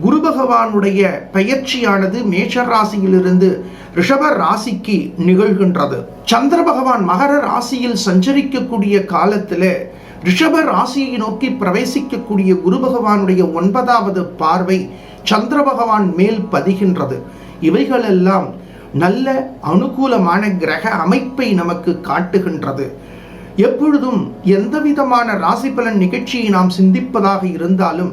குரு பகவானுடைய பெயர்ச்சியானது மேஷ ராசியிலிருந்து ரிஷப ராசிக்கு நிகழ்கின்றது. சந்திர பகவான் மகர ராசியில் சஞ்சரிக்கக்கூடிய காலத்தில் ரிஷப ராசியை நோக்கி பிரவேசிக்கக்கூடிய குரு பகவானுடைய ஒன்பதாவது பார்வை சந்திர பகவான் மேல் பதிகின்றது. இவைகளெல்லாம் நல்ல அனுகூலமான கிரக அமைப்பை நமக்கு காட்டுகின்றது. எப்பொழுதும் எந்த விதமான ராசி பலன் நிகழ்ச்சியை நாம் சிந்திப்பதாக இருந்தாலும்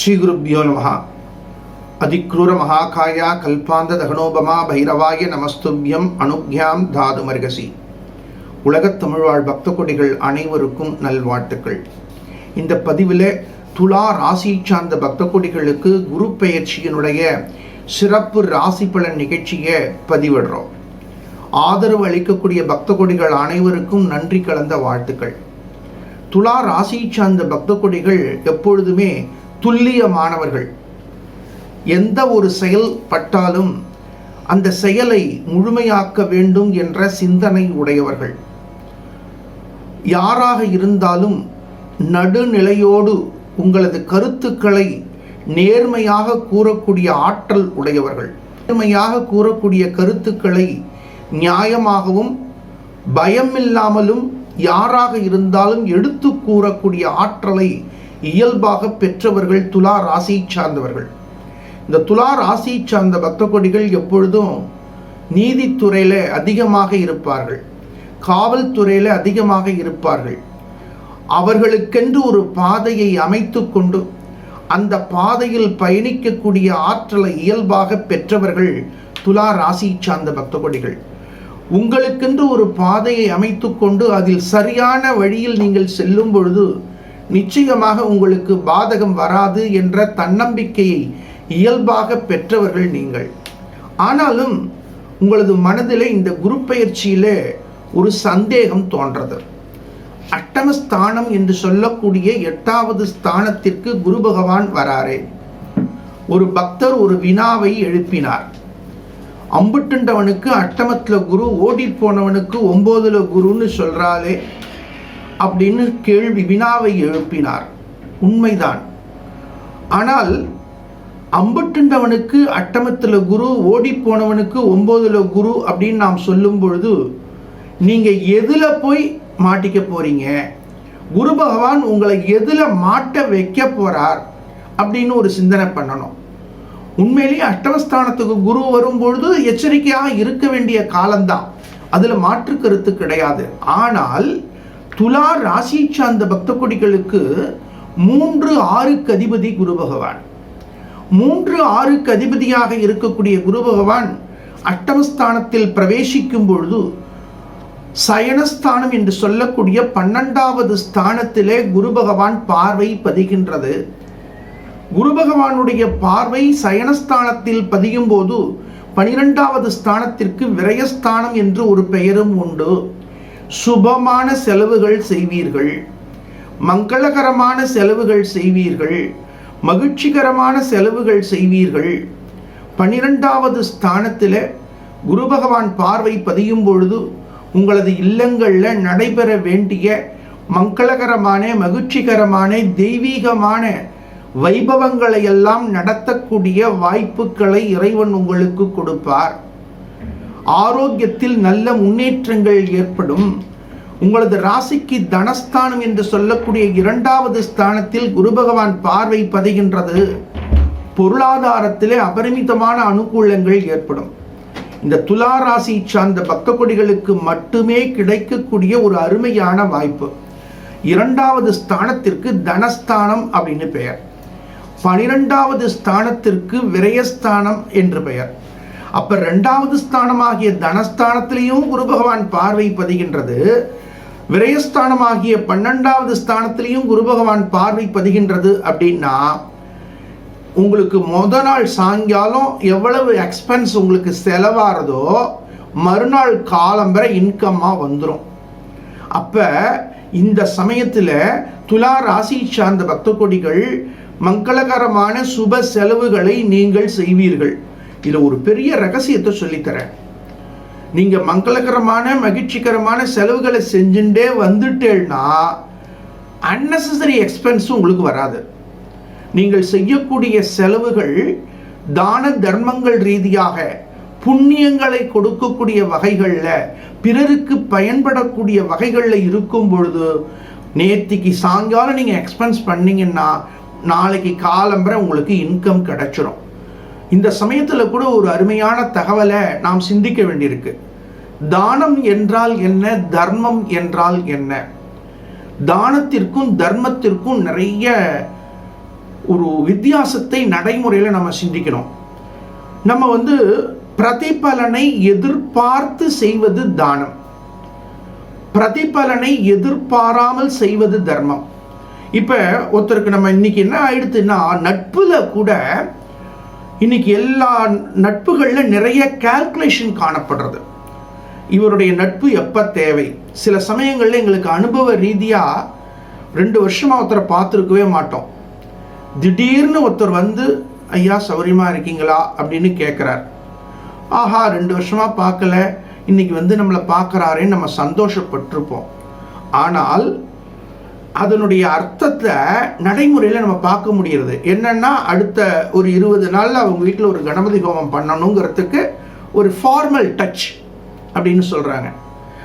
ஸ்ரீ குருப்பியோ நமஹா. அதிக்ரூர மகாகாயா கல்பாந்த தகனோபமா பைரவாய நமஸ்துபியம் அனுக்யாம் தாது மர்கசி. உலகத் தமிழ்வாழ் பக்த கொடிகள் அனைவருக்கும் நல்வாழ்த்துக்கள். இந்த பதிவில் துலா ராசி சார்ந்த பக்த கொடிகளுக்கு குரு பெயர்ச்சியினுடைய சிறப்பு ராசி பலன் நிகழ்ச்சியை பதிவிடுறோம். ஆதரவு அளிக்கக்கூடிய பக்த கொடிகள் அனைவருக்கும் நன்றி கலந்த வாழ்த்துக்கள். துலா ராசி சார்ந்த பக்த கொடிகள் எப்பொழுதுமே துல்லியமானவர்கள். எந்த ஒரு செயல்பட்டாலும் அந்த செயலை முழுமையாக்க வேண்டும் என்ற சிந்தனை உடையவர்கள். யாராக இருந்தாலும் நடுநிலையோடு உங்களது கருத்துக்களை நேர்மையாக கூறக்கூடிய ஆற்றல் உடையவர்கள். நேர்மையாக கூறக்கூடிய கருத்துக்களை நியாயமாகவும் பயமில்லாமலும் யாராக இருந்தாலும் எடுத்து கூறக்கூடிய ஆற்றலை இயல்பாக பெற்றவர்கள் துலா ராசி சார்ந்தவர்கள். இந்த துலா ராசி சார்ந்த பக்த கொடிகள் எப்பொழுதும் நீதித்துறையில் அதிகமாக இருப்பார்கள். காவல்துறையில் அதிகமாக இருப்பார்கள். அவர்களுக்கென்று ஒரு பாதையை அமைத்து கொண்டு அந்த பாதையில் பயணிக்கக்கூடிய ஆற்றலை இயல்பாக பெற்றவர்கள் துலா ராசி சார்ந்த பக்த கொடிகள் உங்களுக்கென்று ஒரு பாதையை அமைத்து கொண்டு அதில் சரியான வழியில் நீங்கள் செல்லும் பொழுது நிச்சயமாக உங்களுக்கு பாதகம் வராது என்ற தன்னம்பிக்கையை இயல்பாக பெற்றவர்கள் நீங்கள். ஆனாலும் உங்களது மனதில் இந்த குரு பயிற்சியில் ஒரு சந்தேகம் தோன்றது. அட்டமஸ்தானம் என்று சொல்லக்கூடிய எட்டாவது ஸ்தானத்திற்கு குரு பகவான் வராரே. ஒரு பக்தர் ஒரு வினாவை எழுப்பினார். அம்புட்டுண்டவனுக்கு அட்டமத்தில் குரு ஓடி போனவனுக்கு ஒம்போதில் குருன்னு சொல்கிறாளே அப்படின்னு கேள்வி வினாவை எழுப்பினார். உண்மைதான். ஆனால் அம்புட்டுண்டவனுக்கு அட்டமத்தில் குரு ஓடி போனவனுக்கு ஒம்போதுல குரு அப்படின்னு நாம் சொல்லும் பொழுது நீங்கள் எதில் போய் மாட்டிக்க போகிறீங்க குரு பகவான் உங்களை எதில் மாட்ட வைக்க போகிறார் அப்படின்னு ஒரு சிந்தனை பண்ணணும். உண்மையிலேயே அஷ்டமஸ்தானத்துக்கு குரு வரும்பொழுது எச்சரிக்கையாக இருக்க வேண்டிய காலம்தான். அதில் மாற்று கருத்து கிடையாது. ஆனால் துலா ராசி சார்ந்த பக்த கொடிகளுக்கு மூன்று ஆறுக்கு அதிபதி குரு பகவான். மூன்று ஆறுக்கு அதிபதியாக இருக்கக்கூடிய குரு பகவான் அட்டமஸ்தானத்தில் பிரவேசிக்கும் பொழுது சயனஸ்தானம் என்று சொல்லக்கூடிய பன்னெண்டாவது ஸ்தானத்திலே குரு பகவான் பார்வை பதிகின்றது. குரு பகவானுடைய பார்வை சயனஸ்தானத்தில் பதியும் போது பனிரெண்டாவது ஸ்தானத்திற்கு விரயஸ்தானம் என்று ஒரு பெயரும் உண்டு. சுபமான செலவுகள் செய்வீர்கள். மங்களகரமான செலவுகள் செய்வீர்கள். மகிழ்ச்சிகரமான செலவுகள் செய்வீர்கள். பனிரெண்டாவது ஸ்தானத்தில் குரு பகவான் பார்வை பதியும் பொழுது உங்களது இல்லங்களில் நடைபெற வேண்டிய மங்களகரமான மகிழ்ச்சிகரமான தெய்வீகமான வைபவங்களை எல்லாம் நடத்தக்கூடிய வாய்ப்புகளை இறைவன் உங்களுக்கு கொடுப்பார். ஆரோக்கியத்தில் நல்ல முன்னேற்றங்கள் ஏற்படும். உங்களது ராசிக்கு தனஸ்தானம் என்று சொல்லக்கூடிய இரண்டாவது ஸ்தானத்தில் குரு பகவான் பார்வை பதிகின்றது. பொருளாதாரத்திலே அபரிமிதமான அனுகூலங்கள் ஏற்படும். இந்த துலா ராசி சார்ந்த பக்த கொடிகளுக்கு மட்டுமே கிடைக்கக்கூடிய ஒரு அருமையான வாய்ப்பு. இரண்டாவது ஸ்தானத்திற்கு தனஸ்தானம் அப்படின்னு பெயர். பனிரெண்டாவது ஸ்தானத்திற்கு விரயஸ்தானம் என்று பெயர். அப்ப ரெண்டாவது ஸ்தானமாகிய தனஸ்தானத்திலையும் குரு பகவான் பார்வை பதிகின்றது. விரயஸ்தானமாகிய பன்னெண்டாவது ஸ்தானத்திலையும் குரு பகவான் பார்வை பதிகின்றது அப்படின்னா உங்களுக்கு முத நாள் சாயங்காலம் எவ்வளவு எக்ஸ்பென்ஸ் உங்களுக்கு செலவாகிறதோ மறுநாள் காலம்பரை இன்கம்மாக வந்துடும் அப்போ இந்த சமயத்தில் துலா ராசி சார்ந்த பக்த கொடிகள் மங்களகரமான சுப செலவுகளை நீங்கள் செய்வீர்கள். இதில் ஒரு பெரிய ரகசியத்தை சொல்லித்தரேன். நீங்கள் மங்களகரமான மகிழ்ச்சிகரமான செலவுகளை செஞ்சுட்டே வந்துட்டேன்னா அன்னெசரி எக்ஸ்பென்ஸும் உங்களுக்கு வராது. நீங்கள் செய்யக்கூடிய செலவுகள் தான தர்மங்கள் ரீதியாக புண்ணியங்களை கொடுக்கக்கூடிய வகைகளில் பிறருக்கு பயன்படக்கூடிய வகைகளில் இருக்கும் பொழுது நேத்திக்கு சாயங்காலம் நீங்கள் எக்ஸ்பென்ஸ் பண்ணிங்கன்னா நாளைக்கு காலம்பரை உங்களுக்கு இன்கம் கிடச்சிரும். இந்த சமயத்தில் கூட ஒரு அருமையான தகவலை நாம் சிந்திக்க வேண்டியிருக்கு. தானம் என்றால் என்ன? தர்மம் என்றால் என்ன? தானத்திற்கும் தர்மத்திற்கும் நிறைய ஒரு வித்தியாசத்தை நடைமுறையில் நம்ம சிந்திக்கணும். நம்ம வந்து பிரதிபலனை எதிர்பார்த்து செய்வது தானம். பிரதிபலனை எதிர்பாராமல் செய்வது தர்மம். இப்போ ஒருத்தருக்கு நம்ம இன்னைக்கு என்ன ஆயிடுதுன்னா நட்புல கூட இன்னைக்கு எல்லா நட்புகளில் நிறைய கால்குலேஷன் காணப்படுறது. இவருடைய நட்பு எப்போ தேவை? சில சமயங்களில் எங்களுக்கு அனுபவ ரீதியாக ரெண்டு வருஷமாக ஒருத்தரை பார்த்துருக்கவே மாட்டோம். திடீர்னு ஒருத்தர் வந்து ஐயா சௌரியமாக இருக்கீங்களா? அப்படின்னு கேட்குறார் ஆஹா ரெண்டு வருஷமாக பார்க்கல. இன்னைக்கு வந்து நம்மளை பார்க்குறாரேன்னு நம்ம சந்தோஷப்பட்டிருப்போம். ஆனால் அதனுடைய அர்த்தத்தை நடைமுறையில் நம்ம பார்க்க முடிகிறது. என்னன்னா அடுத்த ஒரு இருபது நாளில் அவங்க வீட்டில் ஒரு கணபதி ஹோமம் பண்ணணுங்கிறதுக்கு ஒரு ஃபார்மல் டச் அப்படின்னு சொல்கிறாங்க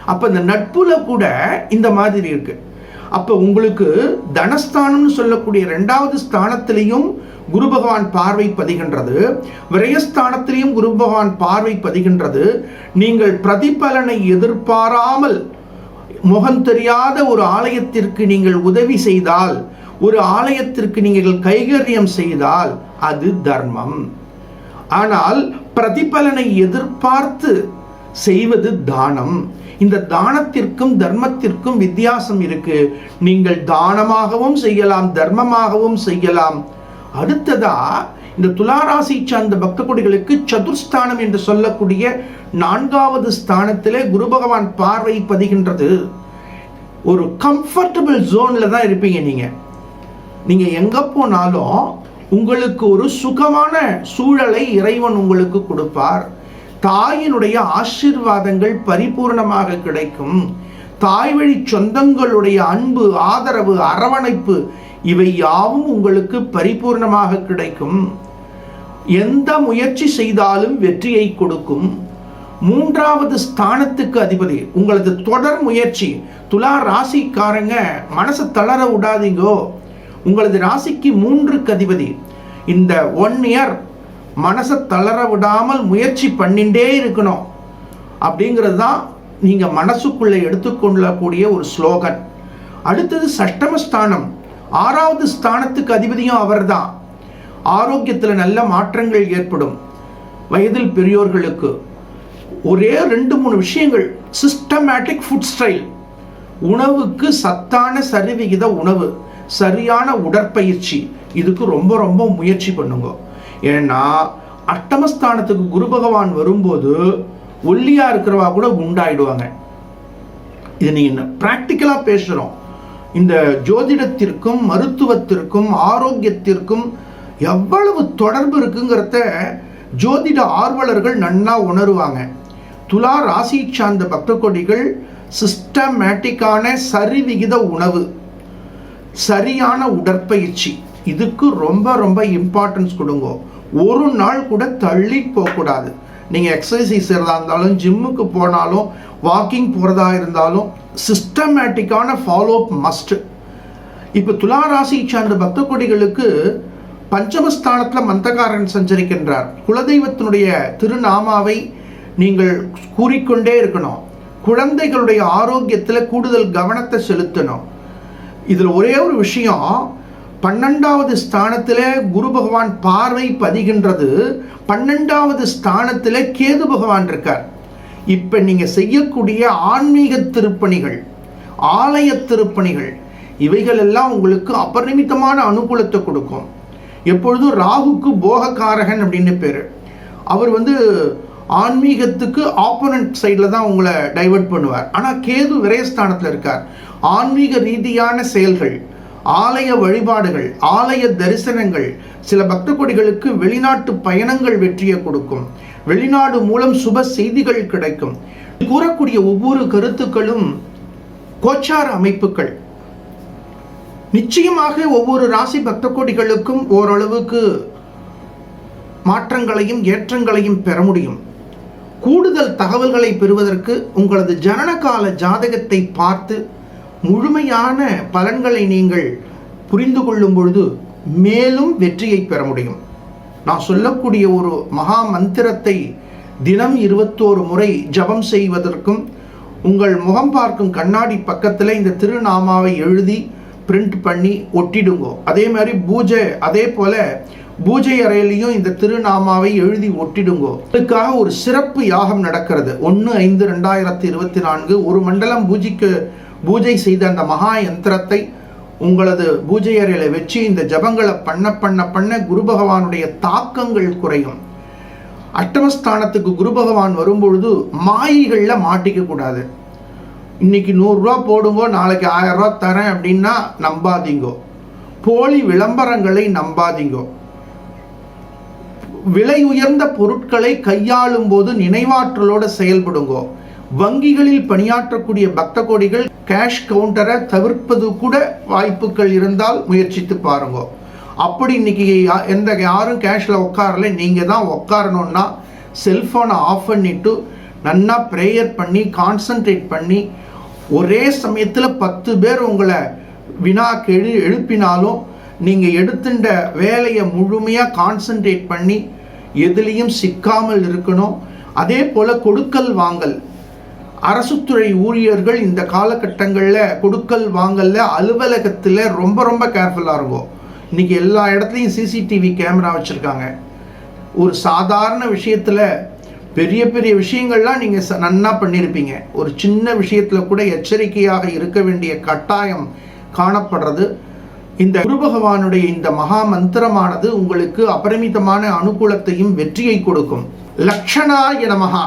அப்போ இந்த நட்புல கூட இந்த மாதிரி இருக்குது அப்போ உங்களுக்கு தனஸ்தானம்னு சொல்லக்கூடிய ரெண்டாவது ஸ்தானத்திலையும் குரு பகவான் பார்வை பதிகின்றது. விரயஸ்தானத்திலையும் குரு பகவான் பார்வை பதிகின்றது. நீங்கள் பிரதிபலனை எதிர்பாராமல் முகம் தெரியாத ஒரு ஆலயத்திற்கு நீங்கள் உதவி செய்தால் ஒரு ஆலயத்திற்கு நீங்கள் கைகரியம் செய்தால் அது தர்மம். ஆனால் பிரதிபலனை எதிர்பார்த்து செய்வது தானம். இந்த தானத்திற்கும் தர்மத்திற்கும் வித்தியாசம் இருக்கு. நீங்கள் தானமாகவும் செய்யலாம் தர்மமாகவும் செய்யலாம். அடுத்ததா இந்த துளாராசி சார்ந்த பக்த கொடிகளுக்கு சதுர்ஸ்தானம் என்று சொல்லக்கூடிய நான்காவது ஸ்தானத்திலே குரு பகவான் பார்வை பதிகின்றது. ஒரு கம்ஃபர்டபுள் ஜோனில் தான் இருப்பீங்க நீங்கள் நீங்கள் எங்கே போனாலும் உங்களுக்கு ஒரு சுகமான சூழலை இறைவன் உங்களுக்கு கொடுப்பார். தாயினுடைய ஆசீர்வாதங்கள் பரிபூர்ணமாக கிடைக்கும். தாய் வழி சொந்தங்களுடைய அன்பு ஆதரவு அரவணைப்பு இவை யாவும் உங்களுக்கு பரிபூர்ணமாக கிடைக்கும். எந்த முயற்சி செய்தாலும் வெற்றியை கொடுக்கும் மூன்றாவது ஸ்தானத்துக்கு அதிபதி. உங்களது தொடர் முயற்சி. துலா ராசிக்காரங்க மனசை தளர விடாதீங்கோ. உங்களது ராசிக்கு மூன்றுக்கு அதிபதி. இந்த ஒன் இயர் மனசை தளர விடாமல் முயற்சி பண்ணிண்டே இருக்கணும். அப்படிங்கிறது தான் நீங்கள் மனசுக்குள்ளே எடுத்துக்கொள்ளக்கூடிய ஒரு ஸ்லோகன். அடுத்தது சஷ்டமஸ்தானம். ஆறாவது ஸ்தானத்துக்கு அதிபதியும் அவர்தான். ஆரோக்கியத்தில் நல்ல மாற்றங்கள் ஏற்படும். வயதில் பெரியோர்களுக்கு ஒரே ரெண்டு மூணு விஷயங்கள். சிஸ்டமேட்டிக் ஃபுட் ஸ்டைல் உணவுக்கு சத்தான சரிவிகித உணவு. சரியான உடற்பயிற்சி. இதுக்கு ரொம்ப ரொம்ப முயற்சி பண்ணுங்க. ஏன்னா அட்டமஸ்தானத்துக்கு குரு பகவான் வரும்போது ஒல்லியா இருக்கிறவா கூட குண்டாயிடுவாங்க. இது நீங்க பிராக்டிக்கலா பேசுறோம். இந்த ஜோதிடத்திற்கும் மருத்துவத்திற்கும் ஆரோக்கியத்திற்கும் எவ்வளவு தொடர்பு இருக்குங்கிறத ஜோதிட ஆர்வலர்கள் நன்னா உணருவாங்க. துலா ராசி சார்ந்த பக்த கொடிகள் சிஸ்டமேட்டிக்கான சரிவிகித உணவு சரியான உடற்பயிற்சி. இதுக்கு ரொம்ப ரொம்ப இம்பார்ட்டன்ஸ் கொடுங்க. ஒரு நாள் கூட தள்ளி போகக்கூடாது. நீங்கள் எக்ஸசைஸ் செய்கிறதா இருந்தாலும் ஜிம்முக்கு போனாலும் வாக்கிங் போகிறதா இருந்தாலும் சிஸ்டமேட்டிக்கான ஃபாலோ அப் மஸ்ட் இப்போ துலா ராசி சார்ந்த பக்த கொடிகளுக்கு பஞ்சமஸ்தானத்தில் மந்தகாரன் சஞ்சரிக்கின்றார். குலதெய்வத்தினுடைய திருநாமாவை நீங்கள் கூறிக்கொண்டே இருக்கணும். குழந்தைகளுடைய ஆரோக்கியத்தில் கூடுதல் கவனத்தை செலுத்தணும். இதில் ஒரே ஒரு விஷயம் பன்னெண்டாவது ஸ்தானத்தில் குரு பகவான் பார்வை பதிகின்றது. பன்னெண்டாவது ஸ்தானத்தில் கேது பகவான் இருக்கார். இப்போ நீங்கள் செய்யக்கூடிய ஆன்மீக திருப்பணிகள் ஆலய திருப்பணிகள் இவைகள் எல்லாம் உங்களுக்கு அபரிமிதமான அனுகூலத்தை கொடுக்கும். எப்பொழுதும் ராகுக்கு போகக்காரகன் அப்படின்னு பேர். அவர் வந்து ஆன்மீகத்துக்கு ஆப்போனன்ட் சைடில் தான் உங்களை டைவர்ட் பண்ணுவார். ஆனால் கேது விரயஸ்தானத்தில் இருக்கார். ஆன்மீக ரீதியான செயல்கள் ஆலய வழிபாடுகள் ஆலய தரிசனங்கள் சில பக்த கொடிகளுக்கு வெளிநாட்டு பயணங்கள் வெற்றியை கொடுக்கும். வெளிநாடு மூலம் சுப செய்திகள் கிடைக்கும். கூறக்கூடிய ஒவ்வொரு கருத்துக்களும் கோச்சார அமைப்புகள். நிச்சயமாக ஒவ்வொரு ராசி பக்த கோடிகளுக்கும் ஓரளவுக்கு மாற்றங்களையும் ஏற்றங்களையும் பெற முடியும். கூடுதல் தகவல்களை பெறுவதற்கு உங்களது ஜனனகால ஜாதகத்தை பார்த்து முழுமையான பலன்களை நீங்கள் புரிந்து கொள்ளும் பொழுது மேலும் வெற்றியை பெற முடியும். நான் சொல்லக்கூடிய ஒரு மகா மந்திரத்தை தினம் இருபத்தோரு முறை ஜபம் செய்வதற்கும் உங்கள் முகம் பார்க்கும் கண்ணாடி பக்கத்தில் இந்த திருநாமாவை எழுதி பிரிண்ட் பண்ணி ஒட்டிடுங்கோ. அதே மாதிரி பூஜை அதே போல பூஜை அறையிலையும் இந்த திருநாமாவை எழுதி ஒட்டிடுங்கோ. அதுக்காக ஒரு சிறப்பு யாகம் நடக்கிறது. ஒன்று ஐந்து ரெண்டாயிரத்தி இருபத்தி நான்கு ஒரு மண்டலம் பூஜைக்கு பூஜை செய்த அந்த மகா யந்திரத்தை உங்களது பூஜை அறையில் வச்சு இந்த ஜபங்களை பண்ண பண்ண பண்ண குரு பகவானுடைய தாக்கங்கள் குறையும். அஷ்டமஸ்தானத்துக்கு குரு பகவான் வரும்பொழுது மாயிகளில் மாட்டிக்க கூடாது. இன்னைக்கு நூறுரூவா போடுங்கோ நாளைக்கு ஆயிரரூவா தரேன் அப்படின்னா நம்பாதீங்கோ. போலி விளம்பரங்களை நம்பாதீங்கோ. விலை உயர்ந்த பொருட்களை கையாளும் போது நினைவாற்றலோட செயல்படுங்கோ. வங்கிகளில் பணியாற்றக்கூடிய பக்த கோடிகள் கேஷ் கவுண்டரை தவிர்ப்பது கூட வாய்ப்புகள் இருந்தால் முயற்சித்து பாருங்க. அப்படி இன்னைக்கு யா- எந்த யாரும் கேஷில் உட்காரல நீங்கள் தான் உட்காரணுன்னா செல்ஃபோனை ஆஃப் பண்ணிவிட்டு நல்லா ப்ரேயர் பண்ணி கான்சன்ட்ரேட் பண்ணி ஒரே சமயத்தில் பத்து பேர் உங்களை வினாக்கு எழு எழுப்பினாலும் நீங்கள் எடுத்துட்ட வேலையை முழுமையாக கான்சன்ட்ரேட் பண்ணி எதுலேயும் சிக்காமல் இருக்கணும். அதே போல் கொடுக்கல் வாங்கல். அரசுத்துறை ஊழியர்கள் இந்த காலகட்டங்களில் கொடுக்கல் வாங்கலில் அலுவலகத்தில் ரொம்ப ரொம்ப கேர்ஃபுல்லாக இருக்கும் இன்றைக்கி எல்லா இடத்துலையும் சிசிடிவி கேமரா வச்சுருக்காங்க. ஒரு சாதாரண விஷயத்தில் பெரிய பெரிய விஷயங்கள்லாம் நீங்கள் ச நன்னா பண்ணியிருப்பீங்க ஒரு சின்ன விஷயத்தில் கூட எச்சரிக்கையாக இருக்க வேண்டிய கட்டாயம் காணப்படுறது. இந்த குரு பகவானுடைய இந்த மகா மந்திரமானது உங்களுக்கு அபரிமிதமான அனுகூலத்தையும் வெற்றியை கொடுக்கும். லக்ஷனா என மகா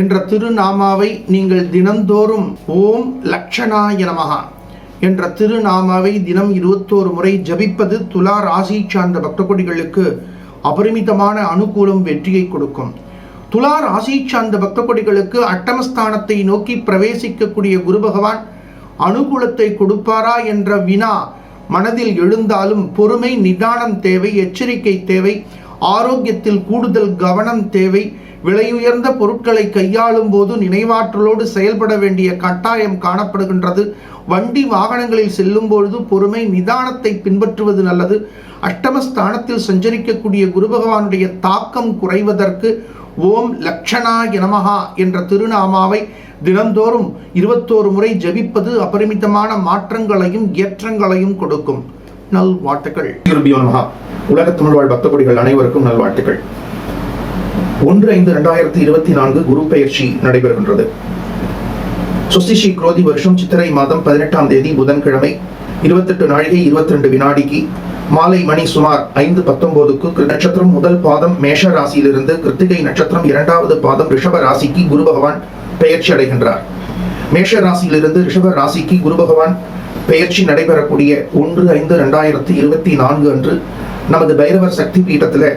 என்ற திருநாமாவை நீங்கள் தினந்தோறும் ஓம் லக்ஷணாய மகா என்ற திருநாமாவை தினம் இருபத்தோரு முறை ஜபிப்பது துலா ராசி சார்ந்த பக்தகொடிகளுக்கு அபரிமிதமான அனுகூலம் வெற்றியை கொடுக்கும். துலா ராசி சார்ந்த பக்த கொடிகளுக்கு அட்டமஸ்தானத்தை நோக்கி பிரவேசிக்கக்கூடிய குரு பகவான் அனுகூலத்தை கொடுப்பாரா என்ற வினா மனதில் எழுந்தாலும் பொறுமை நிதானம் தேவை எச்சரிக்கை தேவை ஆரோக்கியத்தில் கூடுதல் கவனம் தேவை. விலையுயர்ந்த பொருட்களை கையாளும் போது நினைவாற்றலோடு செயல்பட வேண்டிய கட்டாயம் காணப்படுகின்றது. வண்டி வாகனங்களில் செல்லும் பொழுது பொறுமை நிதானத்தை பின்பற்றுவது நல்லது. அஷ்டமஸ்தானத்தில் சஞ்சரிக்கக்கூடிய குரு பகவானுடைய தாக்கம் குறைவதற்கு ஓம் லக்ஷணாய நமகா என்ற திருநாமாவை தினந்தோறும் இருபத்தோரு முறை ஜபிப்பது அபரிமிதமான மாற்றங்களையும் ஏற்றங்களையும் கொடுக்கும். நல்வாழ்த்துக்கள். குருபியோ நமஹா. உலக பக்த கொடிகள் அனைவருக்கும் நல்வாழ்த்துக்கள். ஒன்று ஐந்து இரண்டாயிரத்தி இருபத்தி நான்கு குரு பெயர்ச்சி நடைபெறுகின்றது. சுசிஷி குரோதி வருஷம் சித்திரை மாதம் பதினெட்டாம் தேதி புதன்கிழமை இருபத்தெட்டு நாழிகை இருபத்தி ரெண்டு வினாடிக்கு மாலை மணி சுமார் ஐந்து பத்தொன்பதுக்கு நட்சத்திரம் முதல் பாதம் மேஷ ராசியிலிருந்து கிருத்திகை நட்சத்திரம் இரண்டாவது பாதம் ரிஷப ராசிக்கு குரு பகவான் பெயர்ச்சி அடைகின்றார். மேஷ ராசியிலிருந்து ரிஷப ராசிக்கு குரு பகவான் பெயர்ச்சி நடைபெறக்கூடிய ஒன்று ஐந்து ரெண்டாயிரத்தி இருபத்தி நான்கு அன்று நமது பைரவர் சக்தி பீடத்தில்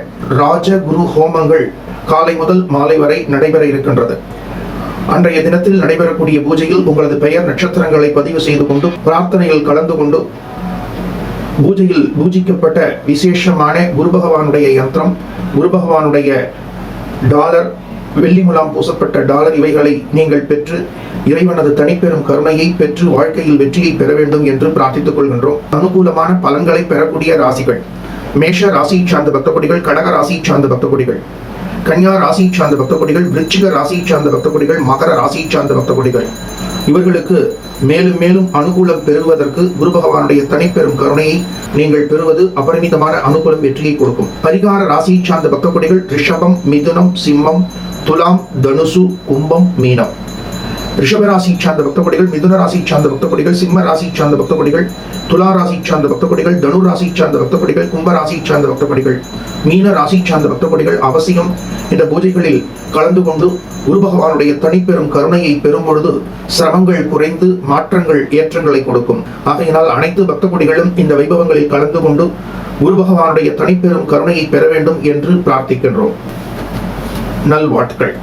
ராஜ குரு ஹோமங்கள் காலை முதல் மாலை வரை நடைபெற இருக்கின்றது. அன்றைய தினத்தில் நடைபெறக்கூடிய பூஜையில் உங்களது பெயர் நட்சத்திரங்களை பதிவு செய்து கொண்டும் பிரார்த்தனையில் கலந்து கொண்டும் பூஜையில் பூஜிக்கப்பட்ட விசேஷமான குரு பகவானுடைய யந்திரம் குரு பகவானுடைய டாலர் வெள்ளி முலாம் பூசப்பட்ட டாலர் இவைகளை நீங்கள் பெற்று இறைவனது தனிப்பெரும் கருணையை பெற்று வாழ்க்கையில் வெற்றியை பெற வேண்டும் என்று பிரார்த்தித்துக் கொள்கின்றோம். அனுகூலமான பலன்களை பெறக்கூடிய ராசிகள். மேஷ ராசி சார்ந்த பக்தகொடிகள் கடக ராசி சார்ந்த பக்தகொடிகள் கன்யா ராசி சார்ந்த பக்தகொடிகள் விருச்சிக ராசி சார்ந்த பக்தகொடிகள் மகர ராசி சார்ந்த பக்தகொடிகள். இவர்களுக்கு மேலும் மேலும் அனுகூலம் பெறுவதற்கு குரு பகவானுடைய தனிப்பெரும் கருணையை நீங்கள் பெறுவது அபரிமிதமான அனுகூலம் வெற்றியை கொடுக்கும். பரிகார ராசி சார்ந்த பக்கக்குடிகள் ரிஷபம் மிதுனம் சிம்மம் துலாம் தனுசு கும்பம் மீனம். ரிஷபராசியை சார்ந்த பக்தகொடிகள் மிதுன ராசி சார்ந்த பக்தகொடிகள் சிம்ம ராசி சார்ந்த பக்தபடிகள் துலா ராசி சார்ந்த பக்தபடிகள் தனு ராசி சார்ந்த பக்தகொடிகள் கும்பராசி சார்ந்த பக்தகொடிகள் மீன ராசி சார்ந்த பக்தகொடிகள் அவசியம். இந்த பூஜைகளில் கலந்து கொண்டு குரு பகவானுடைய தனிப்பெரும் கருணையை பெறும் பொழுது சிரமங்கள் குறைந்து மாற்றங்கள் ஏற்றங்களை கொடுக்கும். ஆகையினால் அனைத்து பக்தபடிகளும் இந்த வைபவங்களில் கலந்து கொண்டு குரு பகவானுடைய தனிப்பெரும் கருணையை பெற வேண்டும் என்று பிரார்த்திக்கின்றோம். நல்வாழ்த்துக்கள்.